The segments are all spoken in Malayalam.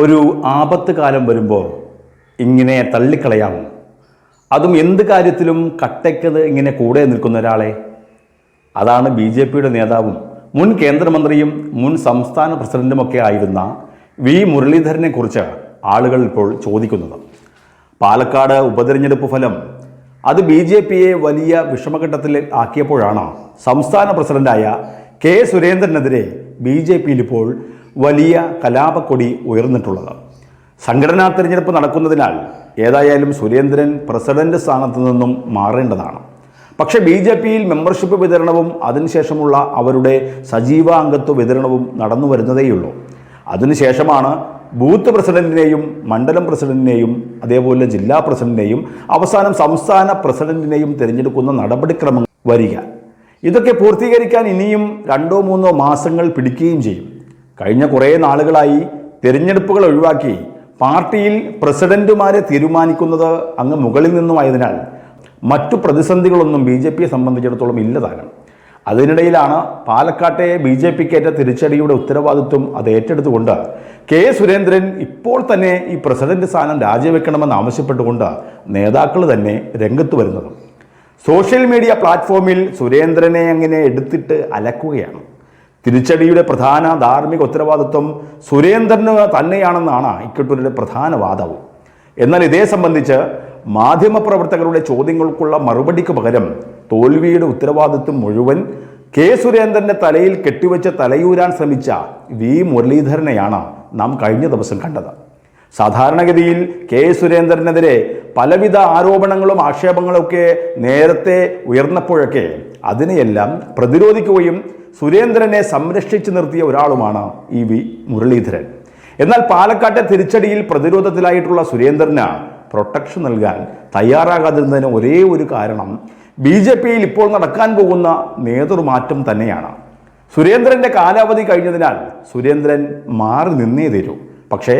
ഒരു ആപത്ത് കാലം വരുമ്പോൾ ഇങ്ങനെ തള്ളിക്കളയാമോ അതും എന്ത് കാര്യത്തിലും കട്ടയ്ക്കത് ഇങ്ങനെ കൂടെ നിൽക്കുന്ന ഒരാളെ. അതാണ് ബി ജെ പിയുടെ നേതാവും മുൻ കേന്ദ്രമന്ത്രിയും മുൻ സംസ്ഥാന പ്രസിഡന്റുമൊക്കെ ആയിരുന്ന വി മുരളീധരനെ കുറിച്ച് ആളുകൾ ഇപ്പോൾ ചോദിക്കുന്നത്. പാലക്കാട് ഉപതെരഞ്ഞെടുപ്പ് ഫലം അത് ബി ജെ പിയെ വലിയ വിഷമഘട്ടത്തിൽ ആക്കിയപ്പോഴാണ് സംസ്ഥാന പ്രസിഡന്റായ കെ സുരേന്ദ്രനെതിരെ ബി ജെ പിയിൽ ഇപ്പോൾ വലിയ കലാപക്കൊടി ഉയർന്നിട്ടുള്ളത്. സംഘടനാ തിരഞ്ഞെടുപ്പ് നടക്കുന്നതിനാൽ ഏതായാലും സുരേന്ദ്രൻ പ്രസിഡന്റ് സ്ഥാനത്ത് നിന്നും മാറേണ്ടതാണ്. പക്ഷേ ബി ജെ പിയിൽ മെമ്പർഷിപ്പ് വിതരണവും അതിനുശേഷമുള്ള അവരുടെ സജീവ അംഗത്വ വിതരണവും നടന്നു വരുന്നതേയുള്ളൂ. അതിനുശേഷമാണ് ബൂത്ത് പ്രസിഡന്റിനെയും മണ്ഡലം പ്രസിഡന്റിനെയും അതേപോലെ ജില്ലാ പ്രസിഡന്റിനെയും അവസാനം സംസ്ഥാന പ്രസിഡന്റിനെയും തിരഞ്ഞെടുക്കുന്ന നടപടിക്രമങ്ങൾ വരിക. ഇതൊക്കെ പൂർത്തീകരിക്കാൻ ഇനിയും രണ്ടോ മൂന്നോ മാസങ്ങൾ പിടിക്കുകയും ചെയ്യും. കഴിഞ്ഞ കുറേ നാളുകളായി തിരഞ്ഞെടുപ്പുകൾ ഒഴിവാക്കി പാർട്ടിയിൽ പ്രസിഡന്റുമാരെ തീരുമാനിക്കുന്നത് അങ്ങ് മുകളിൽ നിന്നുമായതിനാൽ മറ്റു പ്രതിസന്ധികളൊന്നും ബി ജെ പിയെ സംബന്ധിച്ചിടത്തോളം ഇല്ലതാകണം. അതിനിടയിലാണ് പാലക്കാട്ടെ ബി ജെ പിക്കേറ്റ തിരിച്ചടിയുടെ ഉത്തരവാദിത്വം അത് ഏറ്റെടുത്തുകൊണ്ട് കെ സുരേന്ദ്രൻ ഇപ്പോൾ തന്നെ ഈ പ്രസിഡന്റ് സ്ഥാനം രാജിവെക്കണമെന്ന് ആവശ്യപ്പെട്ടുകൊണ്ട് നേതാക്കൾ തന്നെ രംഗത്ത് വരുന്നത്. സോഷ്യൽ മീഡിയ പ്ലാറ്റ്ഫോമിൽ സുരേന്ദ്രനെ അങ്ങനെ എടുത്തിട്ട് അലക്കുകയാണ്. തിരിച്ചടിയുടെ പ്രധാന ധാർമ്മിക ഉത്തരവാദിത്വം സുരേന്ദ്രന് തന്നെയാണെന്നാണ് ഇക്കട്ടൂരിന്റെ പ്രധാന വാദവും. എന്നാൽ ഇതേ സംബന്ധിച്ച് മാധ്യമപ്രവർത്തകരുടെ ചോദ്യങ്ങൾക്കുള്ള മറുപടിക്ക് പകരം തോൽവിയുടെ ഉത്തരവാദിത്വം മുഴുവൻ കെ സുരേന്ദ്രന്റെ തലയിൽ കെട്ടിവെച്ച് തലയൂരാൻ ശ്രമിച്ച വി മുരളീധരനെയാണ് നാം കഴിഞ്ഞ ദിവസം കണ്ടത്. സാധാരണഗതിയിൽ കെ സുരേന്ദ്രനെതിരെ പലവിധ ആരോപണങ്ങളും ആക്ഷേപങ്ങളും ഒക്കെ നേരത്തെ ഉയർന്നപ്പോഴൊക്കെ അതിനെയെല്ലാം പ്രതിരോധിക്കുകയും സുരേന്ദ്രനെ സംരക്ഷിച്ചു നിർത്തിയ ഒരാളുമാണ് ഇ വി മുരളീധരൻ. എന്നാൽ പാലക്കാട്ടെ തിരിച്ചടിയിൽ പ്രതിരോധത്തിലായിട്ടുള്ള സുരേന്ദ്രന് പ്രൊട്ടക്ഷൻ നൽകാൻ തയ്യാറാകാതിരുന്നതിന് ഒരേ ഒരു കാരണം ബി ജെ പിയിൽ ഇപ്പോൾ നടക്കാൻ പോകുന്ന നേതൃമാറ്റം തന്നെയാണ്. സുരേന്ദ്രന്റെ കാലാവധി കഴിഞ്ഞതിനാൽ സുരേന്ദ്രൻ മാറി നിന്നേ തരൂ. പക്ഷേ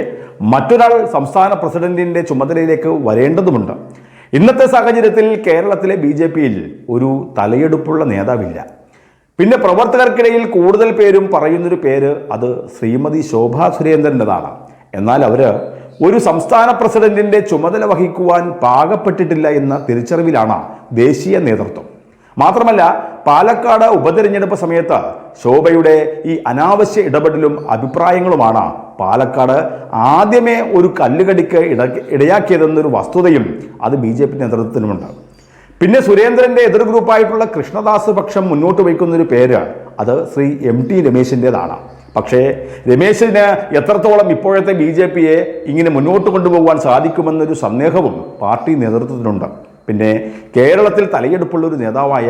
മറ്റൊരാൾ സംസ്ഥാന പ്രസിഡന്റിന്റെ ചുമതലയിലേക്ക് വരേണ്ടതുമുണ്ട്. ഇന്നത്തെ സാഹചര്യത്തിൽ കേരളത്തിലെ ബി ജെ പിയിൽ ഒരു തലയെടുപ്പുള്ള നേതാവില്ല. പിന്നെ പ്രവർത്തകർക്കിടയിൽ കൂടുതൽ പേരും പറയുന്നൊരു പേര് അത് ശ്രീമതി ശോഭാ സുരേന്ദ്രന്റെതാണ് എന്നാൽ അവർ ഒരു സംസ്ഥാന പ്രസിഡന്റിന്റെ ചുമതല വഹിക്കുവാൻ പാകപ്പെട്ടിട്ടില്ല എന്ന തിരിച്ചറിവിലാണ് ദേശീയ നേതൃത്വം. മാത്രമല്ല പാലക്കാട് ഉപതെരഞ്ഞെടുപ്പ് സമയത്ത് ശോഭയുടെ ഈ അനാവശ്യ ഇടപെടലും അഭിപ്രായങ്ങളുമാണ് പാലക്കാട് ആദ്യമേ ഒരു കല്ലുകടിക്ക് ഇട ഇടയാക്കിയതെന്നൊരു വസ്തുതയും അത് ബി ജെ പി നേതൃത്വത്തിനുമുണ്ട്. പിന്നെ സുരേന്ദ്രന്റെ എതിർ ഗ്രൂപ്പായിട്ടുള്ള കൃഷ്ണദാസ് പക്ഷം മുന്നോട്ട് വയ്ക്കുന്ന ഒരു പേര് അത് ശ്രീ എം ടി രമേശിന്റെതാണ് പക്ഷേ രമേശിന് എത്രത്തോളം ഇപ്പോഴത്തെ ബി ജെ പിയെ ഇങ്ങനെ മുന്നോട്ട് കൊണ്ടുപോകാൻ സാധിക്കുമെന്നൊരു സന്ദേഹവും പാർട്ടി നേതൃത്വത്തിനുണ്ട്. പിന്നെ കേരളത്തിൽ തലയെടുപ്പുള്ള ഒരു നേതാവായ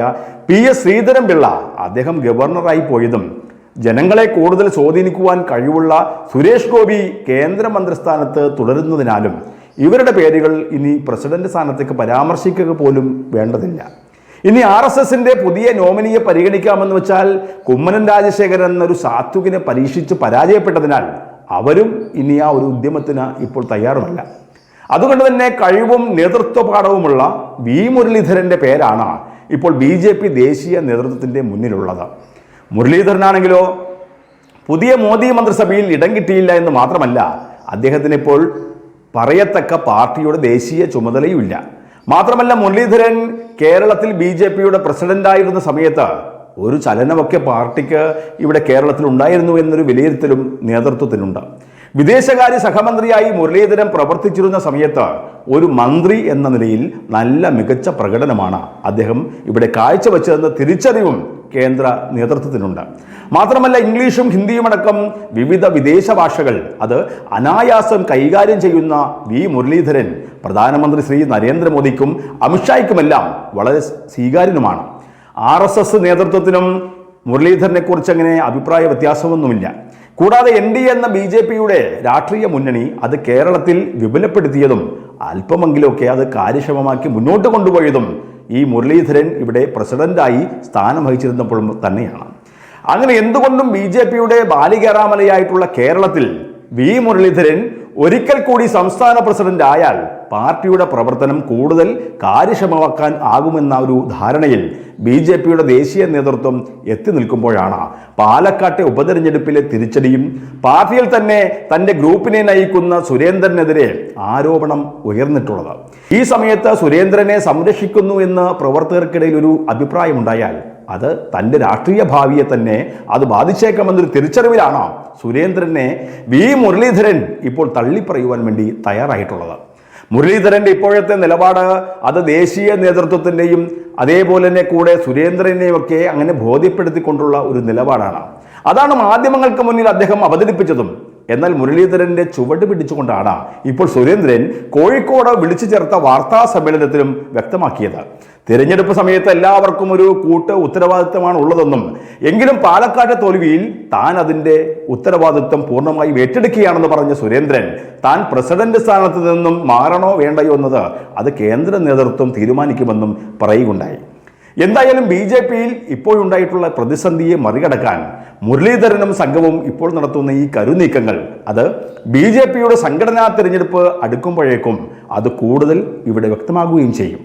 പി എസ് ശ്രീധരൻപിള്ള അദ്ദേഹം ഗവർണറായി പോയതും ജനങ്ങളെ കൂടുതൽ സ്വാധീനിക്കുവാൻ കഴിവുള്ള സുരേഷ് ഗോപി കേന്ദ്രമന്ത്രിസ്ഥാനത്ത് തുടരുന്നതിനാലും ഇവരുടെ പേരുകൾ ഇനി പ്രസിഡന്റ് സ്ഥാനത്തേക്ക് പരാമർശിക്കുക പോലും വേണ്ടതില്ല. ഇനി ആർ എസ് എസിന്റെ പുതിയ നോമിനിയെ പരിഗണിക്കാമെന്ന് വെച്ചാൽ കുമ്മനം രാജശേഖരൻ എന്നൊരു സാത്വികനെ പരീക്ഷിച്ച് പരാജയപ്പെട്ടതിനാൽ അവരും ഇനി ആ ഒരു ഉദ്യമത്തിന് ഇപ്പോൾ തയ്യാറുമല്ല. അതുകൊണ്ട് തന്നെ കഴിവും നേതൃത്വ പാഠവുമുള്ള വി മുരളീധരന്റെ പേരാണ് ഇപ്പോൾ ബി ജെ പി ദേശീയ നേതൃത്വത്തിന്റെ മുന്നിലുള്ളത്. മുരളീധരനാണെങ്കിലോ പുതിയ മോദി മന്ത്രിസഭയിൽ ഇടം കിട്ടിയില്ല എന്ന് മാത്രമല്ല അദ്ദേഹത്തിന് ഇപ്പോൾ പറയത്തക്ക പാർട്ടിയുടെ ദേശീയ ചുമതലയുമില്ല. മാത്രമല്ല മുരളീധരൻ കേരളത്തിൽ ബി ജെ പിയുടെ പ്രസിഡന്റായിരുന്ന സമയത്ത് ഒരു ചലനമൊക്കെ പാർട്ടിക്ക് ഇവിടെ കേരളത്തിൽ ഉണ്ടായിരുന്നു എന്നൊരു വിലയിരുത്തലും നേതൃത്വത്തിനുണ്ട്. വിദേശകാര്യ സഹമന്ത്രിയായി മുരളീധരൻ പ്രവർത്തിച്ചിരുന്ന സമയത്ത് ഒരു മന്ത്രി എന്ന നിലയിൽ നല്ല മികച്ച പ്രകടനമാണ് അദ്ദേഹം ഇവിടെ കാഴ്ചവെച്ചതെന്ന തിരിച്ചറിവും കേന്ദ്ര നേതൃത്വത്തിനുണ്ട്. മാത്രമല്ല ഇംഗ്ലീഷും ഹിന്ദിയും അടക്കം വിവിധ വിദേശ ഭാഷകൾ അത് അനായാസം കൈകാര്യം ചെയ്യുന്ന വി മുരളീധരൻ പ്രധാനമന്ത്രി ശ്രീ നരേന്ദ്രമോദിക്കും അമിത്ഷായ്ക്കുമെല്ലാം വളരെ സ്വീകാര്യനുമാണ്. ആർ എസ് എസ് നേതൃത്വത്തിനും മുരളീധരനെ കുറിച്ച് അങ്ങനെ അഭിപ്രായ വ്യത്യാസമൊന്നുമില്ല. കൂടാതെ എൻ ഡി എന്ന ബി ജെ പിയുടെ രാഷ്ട്രീയ മുന്നണി അത് കേരളത്തിൽ വിപുലപ്പെടുത്തിയതും അല്പമെങ്കിലുമൊക്കെ അത് കാര്യക്ഷമമാക്കി മുന്നോട്ട് കൊണ്ടുപോയതും ഈ മുരളീധരൻ ഇവിടെ പ്രസിഡന്റായി സ്ഥാനം വഹിച്ചിരുന്നപ്പോൾ തന്നെയാണ്. അങ്ങനെ എന്തുകൊണ്ടും ബി ജെ പിയുടെ ബാലികേറാമലയായിട്ടുള്ള കേരളത്തിൽ വി മുരളീധരൻ ഒരിക്കൽ കൂടി സംസ്ഥാന പ്രസിഡന്റ് ആയാൽ പാർട്ടിയുടെ പ്രവർത്തനം കൂടുതൽ കാര്യക്ഷമമാക്കാൻ ആകുമെന്ന ഒരു ധാരണയിൽ ബി ജെ പിയുടെ ദേശീയ നേതൃത്വം എത്തി നിൽക്കുമ്പോഴാണ് പാലക്കാട്ടെ ഉപതെരഞ്ഞെടുപ്പിലെ തിരിച്ചടിയും പാർട്ടിയിൽ തന്നെ തന്റെ ഗ്രൂപ്പിനെ നയിക്കുന്ന സുരേന്ദ്രനെതിരെ ആരോപണം ഉയർന്നിട്ടുള്ളത്. ഈ സമയത്ത് സുരേന്ദ്രനെ സംരക്ഷിക്കുന്നു എന്ന് പ്രവർത്തകർക്കിടയിൽ ഒരു അഭിപ്രായമുണ്ടായാൽ അത് തന്റെ രാഷ്ട്രീയ ഭാവിയെ തന്നെ അത് ബാധിച്ചേക്കാമെന്നൊരു തിരിച്ചറിവിലാണ് സുരേന്ദ്രനെ വി മുരളീധരൻ ഇപ്പോൾ തള്ളിപ്പറയുവാൻ വേണ്ടി തയ്യാറായിട്ടുള്ളത്. മുരളീധരന്റെ ഇപ്പോഴത്തെ നിലപാട് അത് ദേശീയ നേതൃത്വത്തിന്റെയും അതേപോലെ തന്നെ കൂടെ സുരേന്ദ്രനെയും ഒക്കെ അങ്ങനെ ബോധ്യപ്പെടുത്തിക്കൊണ്ടുള്ള ഒരു നിലപാടാണ്. അതാണ് മാധ്യമങ്ങൾക്ക് മുന്നിൽ അദ്ദേഹം അവതരിപ്പിച്ചതും. എന്നാൽ മുരളീധരന്റെ ചുവട് പിടിച്ചുകൊണ്ടാണ് ഇപ്പോൾ സുരേന്ദ്രൻ കോഴിക്കോട് വിളിച്ചു ചേർത്ത വാർത്താ സമ്മേളനത്തിലും വ്യക്തമാക്കിയത്. തിരഞ്ഞെടുപ്പ് സമയത്ത് എല്ലാവർക്കും ഒരു കൂട്ട് ഉത്തരവാദിത്തമാണ് ഉള്ളതെന്നും എങ്കിലും പാലക്കാട്ടെ തോൽവിയിൽ താൻ അതിന്റെ ഉത്തരവാദിത്വം പൂർണമായി ഏറ്റെടുക്കുകയാണെന്ന് പറഞ്ഞ സുരേന്ദ്രൻ താൻ പ്രസിഡന്റ് സ്ഥാനത്ത് നിന്നും മാറണോ വേണ്ടയോ എന്നത് അത് കേന്ദ്ര നേതൃത്വം തീരുമാനിക്കുമെന്നും പറയുകയുണ്ടായി. എന്തായാലും ബി ജെ പിയിൽ ഇപ്പോഴുണ്ടായിട്ടുള്ള പ്രതിസന്ധിയെ മറികടക്കാൻ മുരളീധരനും സംഘവും ഇപ്പോൾ നടത്തുന്ന ഈ കരുനീക്കങ്ങൾ അത് ബി ജെ പിയുടെ സംഘടനാ തിരഞ്ഞെടുപ്പ് അടുക്കുമ്പോഴേക്കും അത് കൂടുതൽ ഇവിടെ വ്യക്തമാകുകയും ചെയ്യും.